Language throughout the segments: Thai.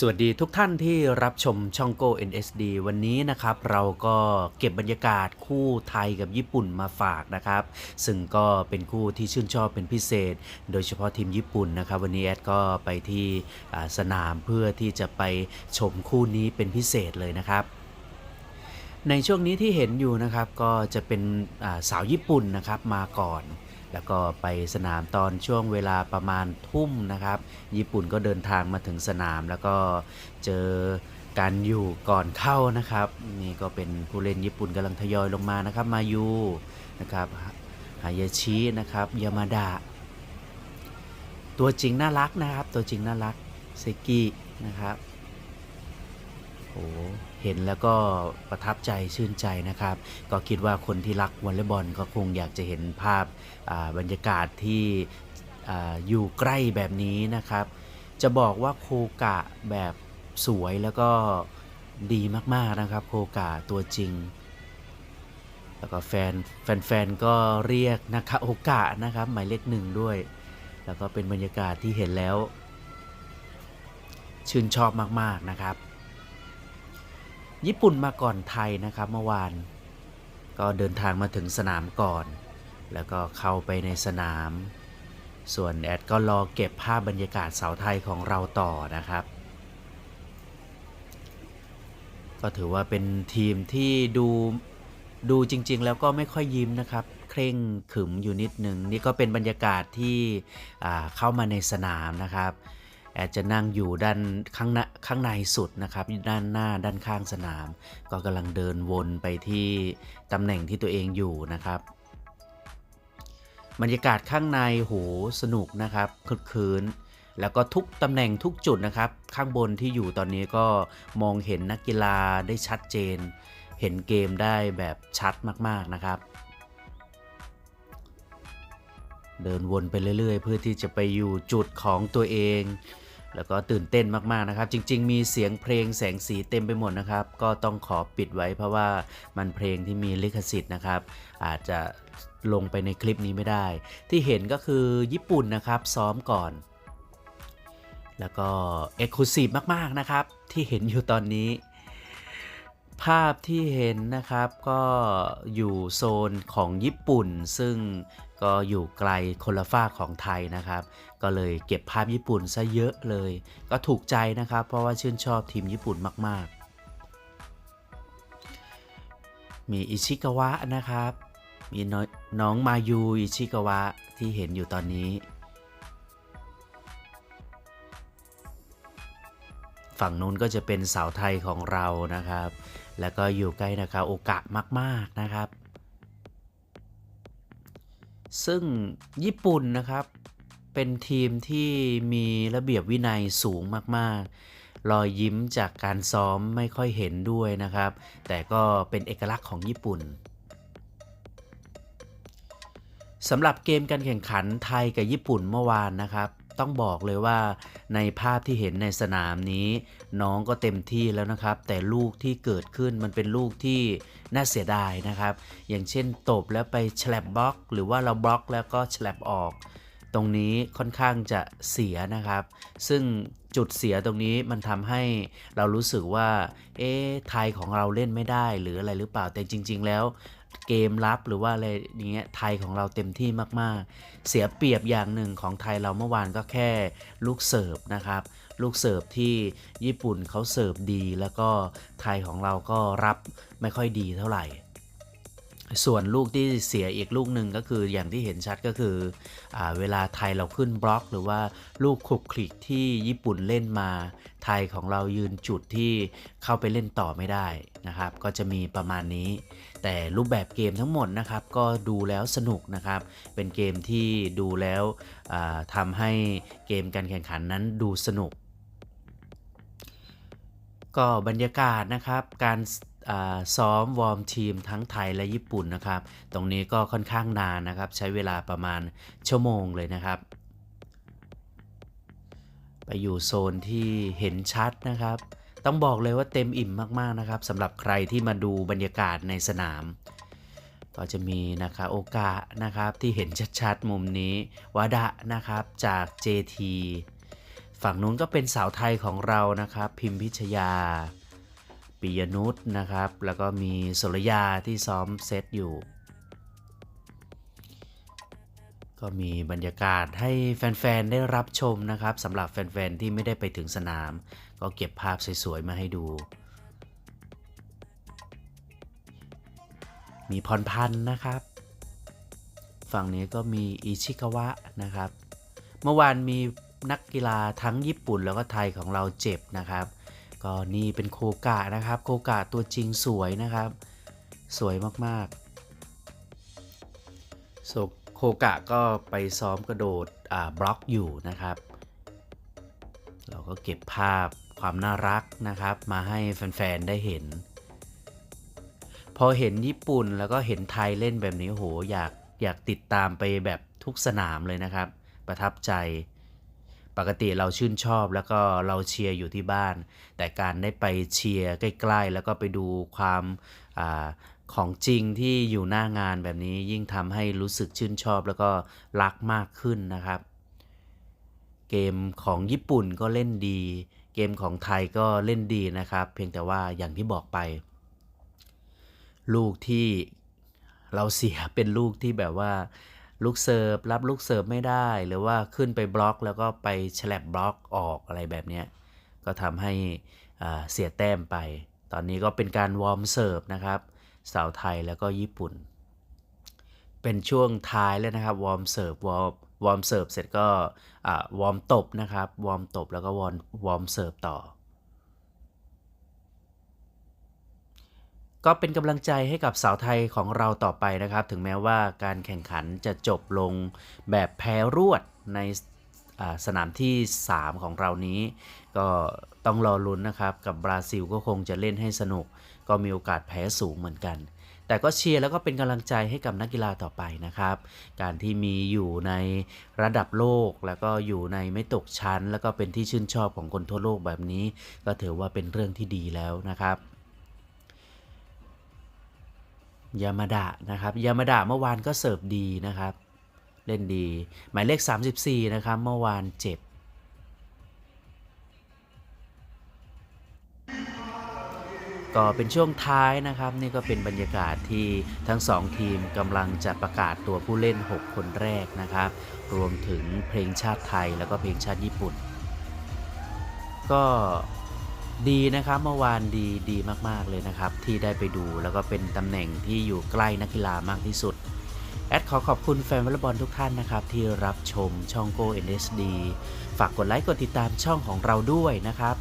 สวัสดีทุกท่านที่รับชมช่องโก NSD วันนี้นะครับเราก็เก็บบรรยากาศคู่ไทยกับญี่ปุ่นมาฝากนะครับ ซึ่งก็เป็นคู่ที่ชื่นชอบเป็นพิเศษ โดยเฉพาะทีมญี่ปุ่นนะครับ วันนี้แอดก็ไปที่สนามเพื่อที่จะไปชมคู่นี้เป็นพิเศษเลยนะครับในช่วงนี้ที่เห็นอยู่นะครับก็จะเป็นสาวญี่ปุ่นนะครับมาก่อน แล้วก็ไปสนามตอนช่วงเวลาประมาณทุ่มนะครับ ญี่ปุ่นก็เดินทางมาถึงสนามแล้วก็เจอการอยู่ก่อนเข้านะครับ นี่ก็เป็นผู้เล่นญี่ปุ่นกำลังทยอยลงมานะครับมายูนะครับฮายาชินะครับยามาดะตัวจริงน่ารักนะครับ ตัวจริงน่ารักเซกินะครับ เห็นแล้วก็ประทับใจชื่นใจนะครับ ก็คิดว่าคนที่รักวอลเลย์บอลก็คงอยากจะเห็นภาพบรรยากาศที่ออยู่ใกล้แบบนี้นะครับ จะบอกว่าโคกะแบบสวยแล้วก็ดีมากๆนะครับ โคกะตัวจริง แล้วก็แฟนแฟนๆก็เรียกนะคะโอกะนะครับ หมายเลขหนึ่งด้วย แล้วก็เป็นบรรยากาศที่เห็นแล้ว ชื่นชอบมากๆนะครับ ญี่ปุ่นมาก่อนไทยนะครับเมื่อวาน ก็เดินทางมาถึงสนามก่อน แล้วก็เข้าไปในสนาม ส่วนแอดก็รอเก็บภาพบรรยากาศเสาไทยของเราต่อนะครับ ก็ถือว่าเป็นทีมที่ดูดูจริงๆ แล้วก็ไม่ค่อยยิ้มนะครับ เคร่งขึมอยู่นิดนึง นี่ก็เป็นบรรยากาศที่เข้ามาในสนามนะครับ แอดจะนั่งอยู่ด้านข้างข้างในสุดนะครับด้านหน้าด้านข้างสนาม ก็กำลังเดินวนไปที่ตำแหน่งที่ตัวเองอยู่นะครับ บรรยากาศข้างในโหสนุกนะครับคึกคืนแล้วก็ทุกตำแหน่งทุกจุดนะครับ ข้างบนที่อยู่ตอนนี้ก็มองเห็นนักกีฬาได้ชัดเจน เห็นเกมได้แบบชัดมากๆนะครับ เดินวนไปเรื่อยๆ เพื่อที่จะไปอยู่จุดของตัวเอง แล้วก็ตื่นเต้นมากๆนะครับ จริง ๆ มีเสียงเพลงแสงสีเต็มไปหมดนะครับ ก็ต้องขอปิดไว้เพราะว่ามันเพลงที่มีลิขสิทธิ์นะครับ อาจจะลงไปในคลิปนี้ไม่ได้ ที่เห็นก็คือญี่ปุ่นนะครับซ้อมก่อน แล้วก็เอก u s ซีฟมากๆนะครับ ที่เห็นอยู่ตอนนี้ ภาพที่เห็นนะครับก็อยู่โซนของญี่ปุ่น ซึ่งก็อยู่ไกลคนละฝากของไทยนะครับ ก็เลยเก็บภาพญี่ปุ่นซะเยอะเลย ก็ถูกใจนะครับ เพราะว่าชื่นชอบทีมญี่ปุ่นมาก ๆ มีอิชิกาวะนะครับ มีน้อยน้องมายูอิชิกาวะที่เห็นอยู่ตอนนี้ ฝั่งนู้นก็จะเป็นสาวไทยของเรานะครับ แล้วก็อยู่ใกล้นะคะโอกะมากๆนะครับ ซึ่งญี่ปุ่นนะครับเป็นทีมที่มีระเบียบวินัยสูงมากๆ รอยยิ้มจากการซ้อมไม่ค่อยเห็นด้วยนะครับ แต่ก็เป็นเอกลักษณ์ของญี่ปุ่นสำหรับเกมการแข่งขันไทยกับญี่ปุ่นเมื่อวานนะครับ ต้องบอกเลยว่าในภาพที่เห็นในสนามนี้ น้องก็เต็มที่แล้วนะครับ แต่ลูกที่เกิดขึ้นมันเป็นลูกที่น่าเสียดายนะครับ อย่างเช่นตบแล้วไปแฉลบบล็อก หรือว่าเราบล็อกแล้วก็แฉลบออก ตรงนี้ค่อนข้างจะเสียนะครับ ซึ่งจุดเสียตรงนี้มันทำให้เรารู้สึกว่า เอ๊ะไทยของเราเล่นไม่ได้หรืออะไรหรือเปล่าแต่จริง ๆ แล้ว เกมรับหรือว่าอะไรอย่างเงี้ยไทยของเราเต็มที่มากๆ เสียเปรียบอย่างหนึ่งของไทยเราเมื่อวานก็แค่ลูกเสิร์ฟนะครับ ลูกเสิร์ฟที่ญี่ปุ่นเขาเสิร์ฟดี แล้วก็ไทยของเราก็รับไม่ค่อยดีเท่าไหร่ ส่วนลูกที่เสียอีกลูกหนึ่งก็คืออย่างที่เห็นชัดก็คืออเวลาไทยเราขึ้นบล็อก หรือว่าลูกคลุกคลิกที่ญี่ปุ่นเล่นมา ไทยของเรายืนจุดที่เข้าไปเล่นต่อไม่ได้นะครับ ก็จะมีประมาณนี้ แต่รูปแบบเกมทั้งหมดนะครับ ก็ดูแล้วสนุกนะครับ เป็นเกมที่ดูแล้วทำให้เกมการแข่งขันนั้นดูสนุก ก็บรรยากาศนะครับการ ซ้อมวอร์มทีมทั้งไทยและญี่ปุ่นนะครับ ตรงนี้ก็ค่อนข้างนานนะครับ ใช้เวลาประมาณชั่วโมงเลยนะครับ ไปอยู่โซนที่เห็นชัดนะครับ ต้องบอกเลยว่าเต็มอิ่มมากๆนะครับสำหรับใครที่มาดูบรรยากาศในสนาม ก็จะมีนะคะโอกานะครับที่เห็นชัดๆมุมนี้วาดะนะครับจาก JT ฝั่งนู้นก็เป็นสาวไทยของเรานะครับ พิมพิชยา ปิยนุษนะครับ แล้วก็มีสุรยาที่ซ้อมเซตอยู่ ก็มีบรรยากาศให้แฟน ๆ ได้รับชมนะครับสำหรับแฟน ๆ ที่ไม่ได้ไปถึงสนาม ก็เก็บภาพสวย ๆ มาให้ดู มีพรพันธ์นะครับ ฝั่งนี้ก็มีอิชิกาวะนะครับ เมื่อวานมีนักกีฬาทั้งญี่ปุ่นแล้วก็ไทยของเราเจ็บนะครับ ก็นี่เป็นโคกะนะครับ โคกะตัวจริงสวยนะครับ สวยมากๆโซโคกะก็ไปซ้อมกระโดดบล็อกอยู่นะครับ เราก็เก็บภาพความน่ารักนะครับ มาให้แฟนๆได้เห็น พอเห็นญี่ปุ่นแล้วก็เห็นไทยเล่นแบบนี้โหอยากอยากติดตามไปแบบทุกสนามเลยนะครับ ประทับใจ ปกติเราชื่นชอบแล้วก็เราเชียร์อยู่ที่บ้าน แต่การได้ไปเชียร์ใกล้ๆ แล้วก็ไปดูความอาของจริงที่อยู่หน้างานแบบนี้ยิ่งทำให้รู้สึกชื่นชอบแล้วก็รักมากขึ้นนะครับ เกมของญี่ปุ่นก็เล่นดี เกมของไทยก็เล่นดีนะครับ เพียงแต่ว่าอย่างที่บอกไป ลูกที่เราเสียเป็นลูกที่แบบว่า ลูกเสิร์ฟรับลูกเสิร์ฟไม่ได้ หรือว่าขึ้นไปบล็อกแล้วก็ไปฉลับบล็อกออกอะไรแบบนี้ก็ทำให้เสียแต้มไป ตอนนี้ก็เป็นการวอร์มเสิร์ฟนะครับสาวไทยแล้วก็ญี่ปุ่น เป็นช่วงท้ายแล้วนะครับวอร์มเสิร์ฟวอร์มวอร์มเสิร์ฟเสร็จก็วอร์มตบนะครับวอร์มตบแล้วก็วอร์มวอร์มเสิร์ฟต่อ ก็เป็นกำลังใจให้กับสาวไทยของเราต่อไปนะครับ ถึงแม้ว่าการแข่งขันจะจบลงแบบแพ้รวดในสนามที่ 3 ของเรานี้ ก็ต้องรอลุ้นนะครับกับบราซิลก็คงจะเล่นให้สนุก ก็มีโอกาสแพ้สูงเหมือนกัน แต่ก็เชียร์แล้วก็เป็นกำลังใจให้กับนักกีฬาต่อไปนะครับ การที่มีอยู่ในระดับโลกแล้วก็อยู่ในไม่ตกชั้น แล้วก็เป็นที่ชื่นชอบของคนทั่วโลกแบบนี้ ก็ถือว่าเป็นเรื่องที่ดีแล้วนะครับ ยามาดะนะครับยามาดะเมื่อวานก็เสิร์ฟดีนะครับ เล่นดี หมายเลข 34 นะครับ เมื่อวานเจ็บก็เป็นช่วงท้ายนะครับ นี่ก็เป็นบรรยากาศที่ทั้ง 2 ทีมกำลังจะประกาศตัวผู้เล่น 6 คนแรกนะครับ รวมถึงเพลงชาติไทยแล้วก็เพลงชาติญี่ปุ่น ก็ ดีนะครับเมื่อวานดีดีมากๆเลยนะครับ ที่ได้ไปดูแล้วก็เป็นตำแหน่งที่อยู่ใกล้นักกีฬามากที่สุด แอดขอขอบคุณแฟนวอลเลย์บอลทุกท่านนะครับ ที่รับชมช่อง Go NSD ฝากกดไลค์กดติดตามช่องของเราด้วยนะครับ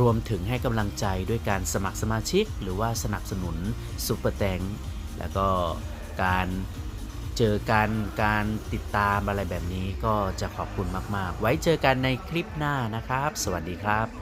รวมถึงให้กำลังใจด้วยการสมัครสมาชิก หรือว่าสนับสนุนซุปเปอร์แตงแล้วก็การเจอกันการติดตามอะไรแบบนี้ก็จะขอบคุณมาก ๆ ไว้เจอกันในคลิปหน้านะครับ สวัสดีครับ